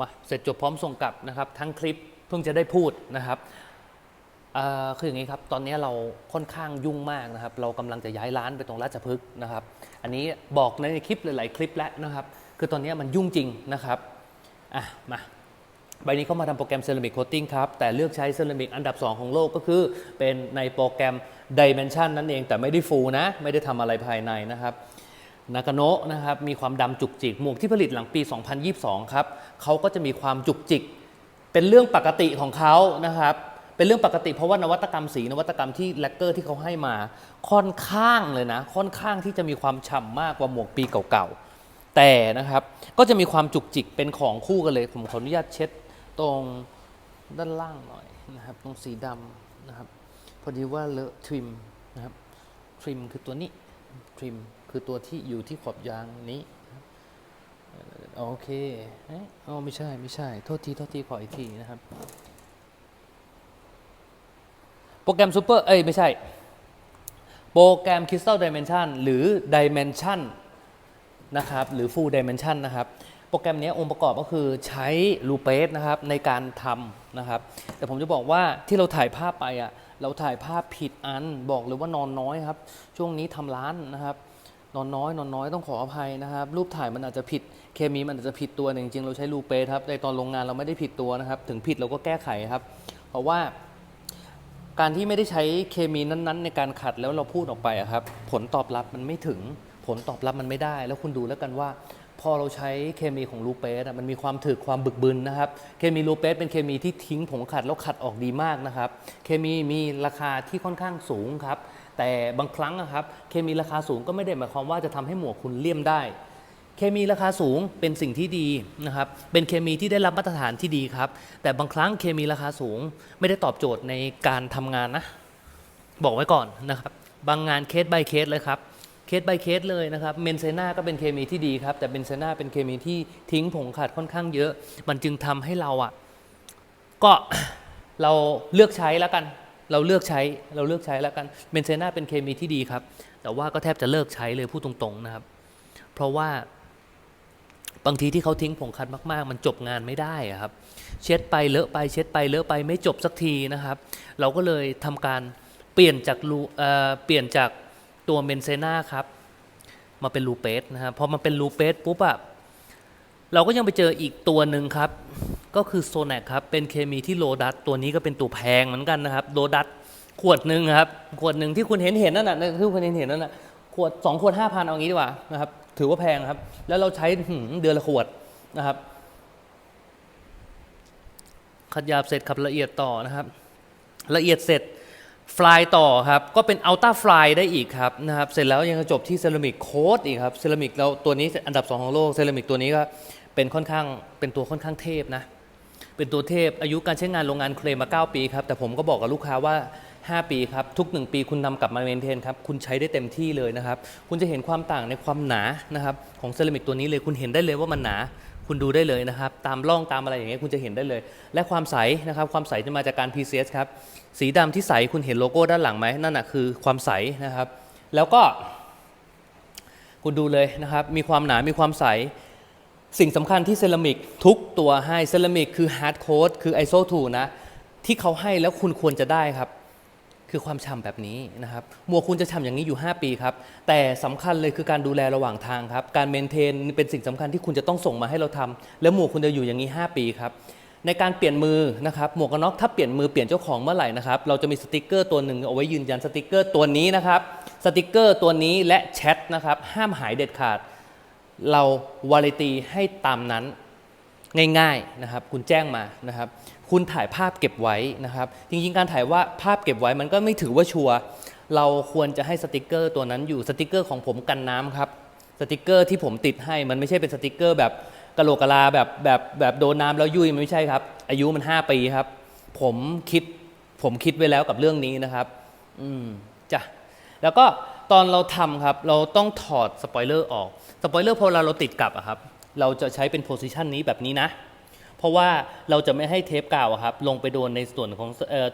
มาเสร็จจบพร้อมส่งกลับนะครับ ทั้งคลิปเพิ่งจะได้พูดนะครับคืออย่างนี้ครับ ตอนนี้เราค่อนข้างยุ่งมากนะครับ เรากำลังจะย้ายร้านไปตรงราชพฤกษ์นะครับ อันนี้บอกในคลิปหลาย ๆ คลิปแล้วนะครับ คือตอนนี้มันยุ่งจริงนะครับ อะ มา ใบนี้เข้ามาทำโปรแกรมเซรามิกโคตติ้งครับ แต่เลือกใช้เซรามิกอันดับ 2 ของโลกก็คือ เป็นในโปรแกรม Dimension นั่นเอง แต่ไม่ได้ฟูลนะ ไม่ได้ทำอะไรภายในนะครับ นากาโนะนะครับมีความดำจุกจิก หมวกที่ผลิตหลังปี 2022 ครับเขาก็จะมีความจุกจิก เป็นเรื่องปกติของเขานะครับเป็นเรื่องปกติเพราะว่านวัตกรรมสีนวัตกรรมที่แลกเกอร์ที่เขาให้มาค่อนข้างเลยนะ ค่อนข้างที่จะมีความฉ่ำมากกว่าหมวกปีเก่าๆ แต่นะครับก็จะมีความจุกจิกเป็นของคู่กันเลยผมขออนุญาตเช็ดตรงด้านล่างหน่อยนะครับตรงสีดำนะครับพอดีว่าเลอะทริมนะครับทริมคือตัวนี้ทริม คือตัวที่อยู่ที่ขอบยางนี้โอเคเอ๋อไม่ใช่ไม่ใช่ โทษที โทษที ขออีกทีนะครับ โปรแกรมซูเปอร์ เอ้ย ไม่ใช่ โปรแกรม Crystal Dimension หรือ Dimension นะครับ หรือ Full Dimension นะครับ โปรแกรมนี้องค์ประกอบก็คือใช้ลูเปสนะครับในการทำนะครับ แต่ผมจะบอกว่าที่เราถ่ายภาพไปอะเราถ่ายภาพผิดอัน บอกเลยว่านอนน้อยครับ ช่วงนี้ทำร้านนะครับ นอนน้อยนอนน้อยต้องขออภัยนะครับ รูปถ่ายมันอาจจะผิดเคมีมันอาจจะผิดตัวหนึ่งจริงๆเราใช้ลูเปสครับในตอนโรงงานเราไม่ได้ผิดตัวนะครับ ถึงผิดเราก็แก้ไขครับ เพราะว่า การที่ไม่ได้ใช้เคมีนั้นๆ ในการขัดแล้วเราพูดออกไปครับผลตอบรับมันไม่ถึง ผลตอบรับมันไม่ได้ แล้วคุณดูแล้วกันว่าพอเราใช้เคมีของลูเปสมันมีความถึกความบึกบึนนะครับ เคมีลูเปสเป็นเคมีที่ทิ้งผงขัดแล้วขัดออกดีมากนะครับ เคมีมีราคาที่ค่อนข้างสูงครับ แต่บางครั้งอะครับเคมีราคาสูงก็ไม่ได้หมายความว่าจะทำให้หมวกคุณเลี่ยมได้ เคมีราคาสูงเป็นสิ่งที่ดีนะครับเป็นเคมีที่ได้รับมาตรฐานที่ดีครับ แต่บางครั้งเคมีราคาสูงไม่ได้ตอบโจทย์ในการทำงานนะ บอกไว้ก่อนนะครับ บางงานเคส by เคสเลยครับเคส by เคสเลยนะครับ เมนเซนาก็เป็นเคมีที่ดีครับ แต่เมนเซนาเป็นเคมีที่ทิ้งผงขาดค่อนข้างเยอะ มันจึงทำให้เราอะ ก็เราเลือกใช้แล้วกัน เราเลือกใช้เราเลือกใช้แล้วกันเมนเซนาเป็นเคมีที่ดีครับ แต่ว่าก็แทบจะเลิกใช้เลยพูดตรงๆนะครับ เพราะว่าบางทีที่เขาทิ้งผงคัดมากๆ มันจบงานไม่ได้อะครับ เช็ดไปเลอะไปเช็ดไปเลอะไปไม่จบสักทีนะครับ เราก็เลยทำการเปลี่ยนจากลูเอ่อเปลี่ยนจากตัวเมนเซนาครับ มาเป็นลูเปสนะครับพอมันเป็นลูเปสปุ๊บอะเราก็ยังไปเจออีกตัวหนึ่งครับ ก็คือโซแนกครับเป็นเคมีที่โลดัสตัวนี้ก็เป็นตัวแพงเหมือนกันนะครับโลดัสขวดหนึ่งครับขวดหนึ่งที่คุณเห็นเห็นนั่นน่ะที่คุณเห็นเห็นนั่นน่ะขวดสองขวดห้าพันเอางี้ดีกว่านะครับถือว่าแพงครับ แล้วเราใช้เดือนละขวดนะครับขัดหยาบเสร็จขับละเอียดต่อนะครับ ละเอียดเสร็จฟลายต่อครับ ก็เป็นอัลต้าฟลายได้อีกครับนะครับ เสร็จแล้วยังจะจบที่เซรามิกโค้ดอีกครับเซรามิกแล้วตัวนี้อันดับ 2 ของโลกเซรามิกตัวนี้ก็เป็นค่อนข้างเป็นตัวค่อนข้างเทพนะ เป็นตัวเทพอายุการใช้งานโรงงานเคลมมา 9 ปีครับ แต่ผมก็บอกกับลูกค้าว่า 5 ปีครับ ทุก 1 ปีคุณนำกลับมาเมนเทนครับ คุณใช้ได้เต็มที่เลยนะครับ คุณจะเห็นความต่างในความหนานะครับของเซรามิกตัวนี้เลยคุณเห็นได้เลยว่ามันหนาคุณดูได้เลยนะครับ ตามร่องตามอะไรอย่างเงี้ยคุณจะเห็นได้เลย และความใสนะครับ ความใสจะมาจากการ PCS ครับ สีดำที่ใสคุณเห็นโลโก้ด้านหลังไหมนั่นน่ะคือความใสนะครับ แล้วก็ คุณดูเลยนะครับ มีความหนา มีความใส สิ่งสำคัญที่เซรามิกทุกตัวให้เซรามิกคือฮาร์ดโค้ดคือ ISO 2นะ ที่เขาให้แล้วคุณควรจะได้ครับ คือความฉ่ำแบบนี้นะครับหมวกคุณจะฉ่ำอย่างนี้อยู่ 5 ปีครับ แต่สำคัญเลยคือการดูแลระหว่างทางครับ การเมนเทนเป็นสิ่งสำคัญที่คุณจะต้องส่งมาให้เราทำแล้วหมวกคุณจะอยู่อย่างนี้ 5 ปีครับในการเปลี่ยนมือนะครับหมวกกันน็อกถ้าเปลี่ยนมือเปลี่ยนเจ้าของเมื่อไหร่นะครับเราจะมีสติกเกอร์ตัวหนึ่งเอาไว้ยืนยันสติกเกอร์ตัวนี้นะครับสติกเกอร์ตัวนี้และแชทนะครับห้ามหายเด็ดขาด เราวาลิตีให้ตามนั้นง่ายๆนะครับ คุณแจ้งมานะครับ คุณถ่ายภาพเก็บไว้นะครับ จริงๆ การถ่ายว่าภาพเก็บไว้มันก็ไม่ถือว่าชัวร์เราควรจะให้สติกเกอร์ตัวนั้นอยู่สติกเกอร์ของผมกันน้ำครับสติกเกอร์ที่ผมติดให้มันไม่ใช่เป็นสติกเกอร์แบบกะโหลกกะลาแบบแบบแบบโดนน้ำแล้วยุ่ยมันไม่ใช่ครับ อายุมัน 5 ปีครับ ผมคิดผมคิดไว้แล้วกับเรื่องนี้นะครับ อืมจ้ะแล้วก็ ตอนเราทำครับ เราต้องถอดสปอยเลอร์ออก สปอยเลอร์พอเราเราติดกลับอะครับ เราจะใช้เป็นโพซิชันนี้แบบนี้นะ เพราะว่าเราจะไม่ให้เทปกาวอะครับ ลงไปโดนในส่วนของ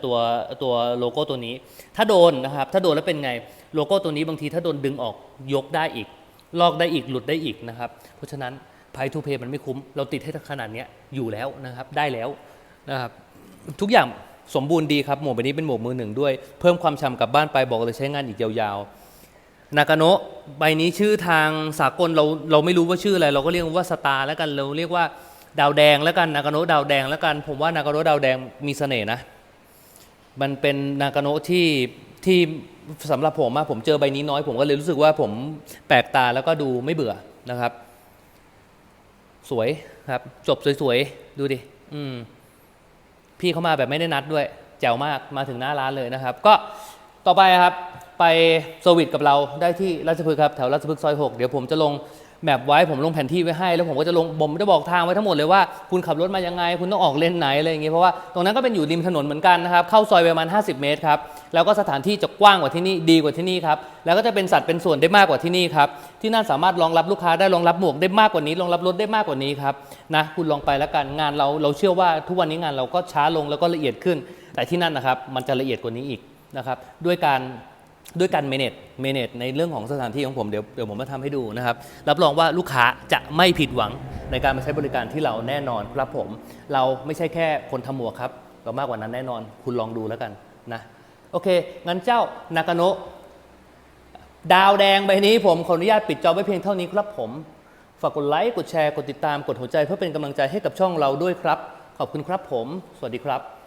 ตัวตัวโลโก้ตัวนี้ ถ้าโดนนะครับ ถ้าโดนแล้วเป็นไง โลโก้ตัวนี้บางทีถ้าโดนดึงออกยกได้อีก ลอกได้อีกหลุดได้อีกนะครับ เพราะฉะนั้นพไพทูเพย์มันไม่คุ้ม เราติดให้ขนาดนี้อยู่แล้วนะครับ ได้แล้วนะครับ ทุกอย่างสมบูรณ์ดีครับ หมวกใบนี้เป็นหมวกมือหนึ่งด้วย เพิ่มความฉ่ำกลับบ้านไปบอกเลยใช้งานอีกยาวๆ นากาโนะใบนี้ชื่อทางสากลเราเราไม่รู้ว่าชื่ออะไร เราก็เรียกว่าสตาร์แล้วกันเราเรียกว่าดาวแดงแล้วกันนากาโนะดาวแดงแล้วกัน ผมว่านากาโนะดาวแดงมีเสน่ห์นะ มันเป็นนากาโนะที่ที่สำหรับผมอะผมเจอใบนี้น้อยผมก็เลยรู้สึกว่าผมแปลกตาแล้วก็ดูไม่เบื่อนะครับ สวยครับ จบสวยๆ ดูดิอืมพี่เขามาแบบไม่ได้นัดด้วยแจ๋วมากมาถึงหน้าร้านเลยนะครับ ก็ต่อไปครับ ไปเซอร์วิสกับเราได้ที่ราชพฤกษ์ครับแถวราชพฤกษ์ซอย 6 เดี๋ยวผมจะลงแมปไว้ผมลงแผนที่ไว้ให้ แล้วผมก็จะลงผมจะบอกทางไว้ทั้งหมดเลยว่าคุณขับรถมายังไง คุณต้องออกเลนไหนอะไรอย่างเงี้ยเพราะว่าตรงนั้นก็เป็นอยู่ริมถนนเหมือนกันนะครับเข้าซอยประมาณ 50 เมตรครับแล้วก็สถานที่จะกว้างกว่าที่นี่ดีกว่าที่นี่ครับแล้วก็จะเป็นสัดเป็นส่วนได้มากกว่าที่นี่ครับที่นั่นสามารถรองรับลูกค้าได้รองรับหมวกได้มากกว่านี้รองรับรถได้มากกว่านี้ครับนะคุณลองไปแล้วกันงานเราเราเชื่อว่าทุกวันนี้งานเราก็ช้าลงแล้วก็ละเอียดขึ้น แต่ที่นั่นนะครับมันจะละเอียดกว่านี้อีกนะครับด้วยการ ด้วยการเมเนจเมเนจในเรื่องของสถานที่ของผมเดี๋ยวเดี๋ยวผมมาทำให้ดูนะครับ รับรองว่าลูกค้าจะไม่ผิดหวังในการมาใช้บริการที่เราแน่นอนครับผม เราไม่ใช่แค่คนทำหมวกครับ เรามากกว่านั้นแน่นอนคุณลองดูแล้วกันนะโอเค งั้นเจ้านากาโนะดาวแดงใบนี้ผมขออนุญาตปิดจอไว้เพียงเท่านี้ครับผม ฝากกดไลค์กดแชร์กดติดตามกดหัวใจเพื่อเป็นกำลังใจให้กับช่องเราด้วยครับ ขอบคุณครับผม สวัสดีครับ